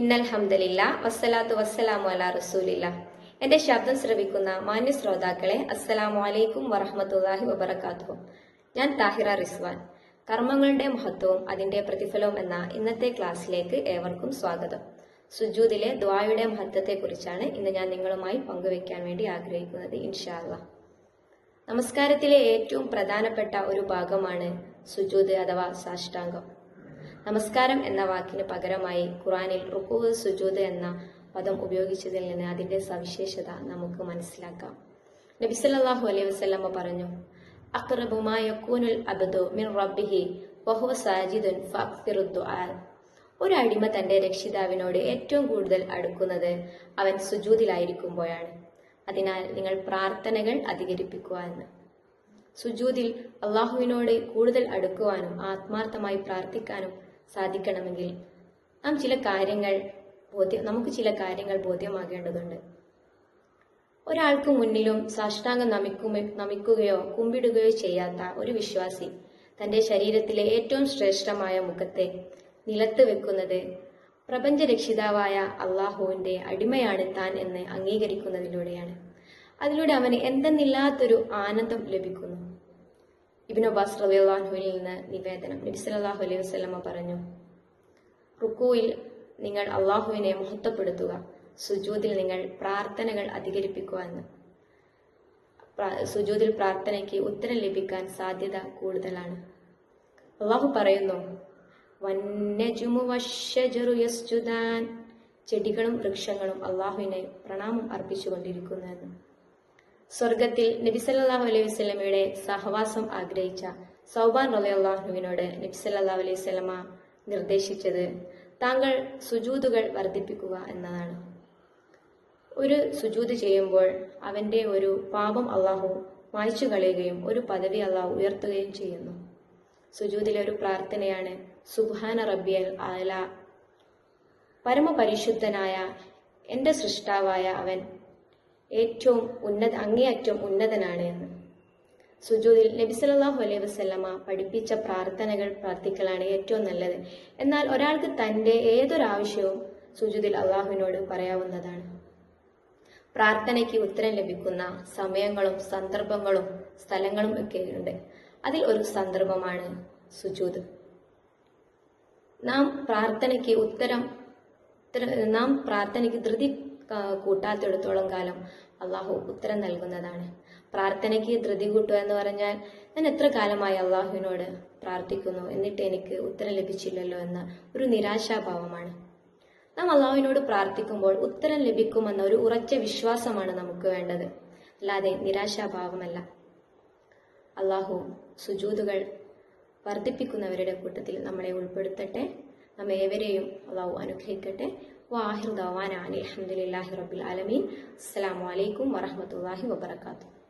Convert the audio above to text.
ഇന്നൽ ഹംദലില്ല വസ്സലാത്തു വസ്സലാമു അല റസൂലില്ല. എന്റെ ശബ്ദം ശ്രവിക്കുന്ന മാന്യ ശ്രോതാക്കളെ അസ്സലാമു അലൈക്കും വറഹമത്തുല്ലാഹി വബർക്കാത്തു ഞാൻ താഹിറ റിസ്വാൻ. കർമ്മങ്ങളുടെ മഹത്വവും അതിന്റെ പ്രതിഫലവും എന്ന ഇന്നത്തെ ക്ലാസ്സിലേക്ക് ഏവർക്കും സ്വാഗതം. സുജൂദിലെ ദ്വായുടെ മഹത്വത്തെക്കുറിച്ചാണ് ഇന്ന് ഞാൻ നിങ്ങളുമായി പങ്കുവെക്കാൻ വേണ്ടി ആഗ്രഹിക്കുന്നത് ഇൻഷാല്ല നമസ്കാരത്തിലെ ഏറ്റവും പ്രധാനപ്പെട്ട ഒരു ഭാഗമാണ് സുജൂദ് അഥവാ സാഷ്ടാംഗം. നമസ്കാരം എന്ന വാക്കിന് പകരമായി ഖുറാനിൽ റുക്കുവ് സുജൂദ് എന്ന പദം ഉപയോഗിച്ചതിൽ നിന്ന് അതിന്റെ സവിശേഷത നമുക്ക് മനസ്സിലാക്കാം. നബി സല്ലല്ലാഹു അലൈഹി വസല്ലമ പറഞ്ഞു അഖ്റബു മാ യകൂനുൽ മിൻ റബ്ബിഹി ഒരു അടിമ തന്റെ രക്ഷിതാവിനോട് ഏറ്റവും കൂടുതൽ അടുക്കുന്നത് അവൻ സുജൂതിലായിരിക്കുമ്പോഴാണ്. അതിനാൽ നിങ്ങൾ പ്രാർത്ഥനകൾ അധികരിപ്പിക്കുക എന്ന്. സുജൂദിൽ അള്ളാഹുവിനോട് കൂടുതൽ അടുക്കുവാനും ആത്മാർത്ഥമായി പ്രാർത്ഥിക്കാനും സാധിക്കണമെങ്കിൽ നാം ചില കാര്യങ്ങൾ ബോധ്യ നമുക്ക് ചില കാര്യങ്ങൾ ബോധ്യമാകേണ്ടതുണ്ട്. ഒരാൾക്ക് മുന്നിലും സാഷ്ടാംഗം നമിക്കുമ നമിക്കുകയോ കുമ്പിടുകയോ ചെയ്യാത്ത ഒരു വിശ്വാസി തന്റെ ശരീരത്തിലെ ഏറ്റവും ശ്രേഷ്ഠമായ മുഖത്തെ നിലത്ത് വെക്കുന്നത് പ്രപഞ്ച രക്ഷിതാവായ അള്ളാഹുവിന്റെ അടിമയാണ് താൻ എന്ന് അംഗീകരിക്കുന്നതിലൂടെയാണ്. അതിലൂടെ അവന് എന്തെന്നില്ലാത്തൊരു ആനന്ദം ലഭിക്കുന്നു. ഇബിൻ അബ്ബാസ് റളിയല്ലാഹുവിൽ നിന്ന് നിവേദനം. നബി അലൈഹി വസല്ലമ പറഞ്ഞു റുക്കുവിൽ നിങ്ങൾ അള്ളാഹുവിനെ മഹത്വപ്പെടുത്തുക സുജൂതിൽ നിങ്ങൾ പ്രാർത്ഥനകൾ അധികരിപ്പിക്കുക എന്ന്. സുജൂതിൽ പ്രാർത്ഥനയ്ക്ക് ഉത്തരം ലഭിക്കാൻ സാധ്യത കൂടുതലാണ്. അള്ളാഹു പറയുന്നു ചെടികളും വൃക്ഷങ്ങളും അള്ളാഹുവിനെ പ്രണാമം അർപ്പിച്ചുകൊണ്ടിരിക്കുന്നു എന്ന്. സ്വർഗത്തിൽ നബിസല്ലാഹു അലൈഹി വസ്ലമയുടെ സഹവാസം ആഗ്രഹിച്ച സൗബാൻ റലി നബി സല്ലല്ലാഹു അലൈഹി വസല്ലമ നിർദ്ദേശിച്ചത് താങ്കൾ സുജൂതുകൾ വർദ്ധിപ്പിക്കുക എന്നതാണ്. ഒരു സുജൂത് ചെയ്യുമ്പോൾ അവന്റെ ഒരു പാപം അള്ളാഹു മായ്ച്ചു കളയുകയും ഒരു പദവി അള്ളാഹു ഉയർത്തുകയും ചെയ്യുന്നു. സുജൂതിലെ ഒരു പ്രാർത്ഥനയാണ് സുബ്ഹാന റബ്ബിയൽ ആല. പരമപരിശുദ്ധനായ എന്റെ സൃഷ്ടാവായ അവൻ ഏറ്റവും ഉന്നത അങ്ങേയറ്റം ഉന്നതനാണ് എന്ന്. സുജൂദിൽ നബി സല്ലാഹു അലൈഹി വസല്ലമ പഠിപ്പിച്ച പ്രാർത്ഥനകൾ പ്രാർത്ഥിക്കലാണ് ഏറ്റവും നല്ലത്. എന്നാൽ ഒരാൾക്ക് തന്റെ ഏതൊരാവശ്യവും സുജൂദിൽ അള്ളാഹുവിനോട് പറയാവുന്നതാണ്. പ്രാർത്ഥനയ്ക്ക് ഉത്തരം ലഭിക്കുന്ന സമയങ്ങളും സന്ദർഭങ്ങളും സ്ഥലങ്ങളും ഒക്കെ ഉണ്ട് അതിൽ ഒരു സന്ദർഭമാണ് സുജൂദ് നാം പ്രാർത്ഥനയ്ക്ക് ഉത്തരം നാം പ്രാർത്ഥനയ്ക്ക് ധൃതി കൂട്ടാത്തിടത്തോളം കാലം അള്ളാഹു ഉത്തരം നൽകുന്നതാണ്. പ്രാർത്ഥനയ്ക്ക് ധൃതി കൂട്ടുക എന്ന് പറഞ്ഞാൽ ഞാൻ എത്ര കാലമായി അള്ളാഹുവിനോട് പ്രാർത്ഥിക്കുന്നു? എന്നിട്ട് എനിക്ക് ഉത്തരം ലഭിച്ചില്ലല്ലോ എന്ന ഒരു നിരാശാഭാവമാണ്. നാം അള്ളാഹുവിനോട് പ്രാർത്ഥിക്കുമ്പോൾ ഉത്തരം ലഭിക്കുമെന്ന ഒരു ഉറച്ച വിശ്വാസമാണ് നമുക്ക് വേണ്ടത്. അല്ലാതെ നിരാശാഭാവമല്ല. അള്ളാഹു സുജൂതുകൾ വർദ്ധിപ്പിക്കുന്നവരുടെ കൂട്ടത്തിൽ നമ്മളെ ഉൾപ്പെടുത്തട്ടെ. നമ്മെ ഏവരെയും അള്ളാഹു അനുഗ്രഹിക്കട്ടെ. വാഹിർ ദവാന അലഹമുല്ലാഹി റബ്ബിൽ ആലമീൻ. അസ്സലാമു അലൈക്കും വറഹമത്തല്ലാഹി വബർക്കാത്തു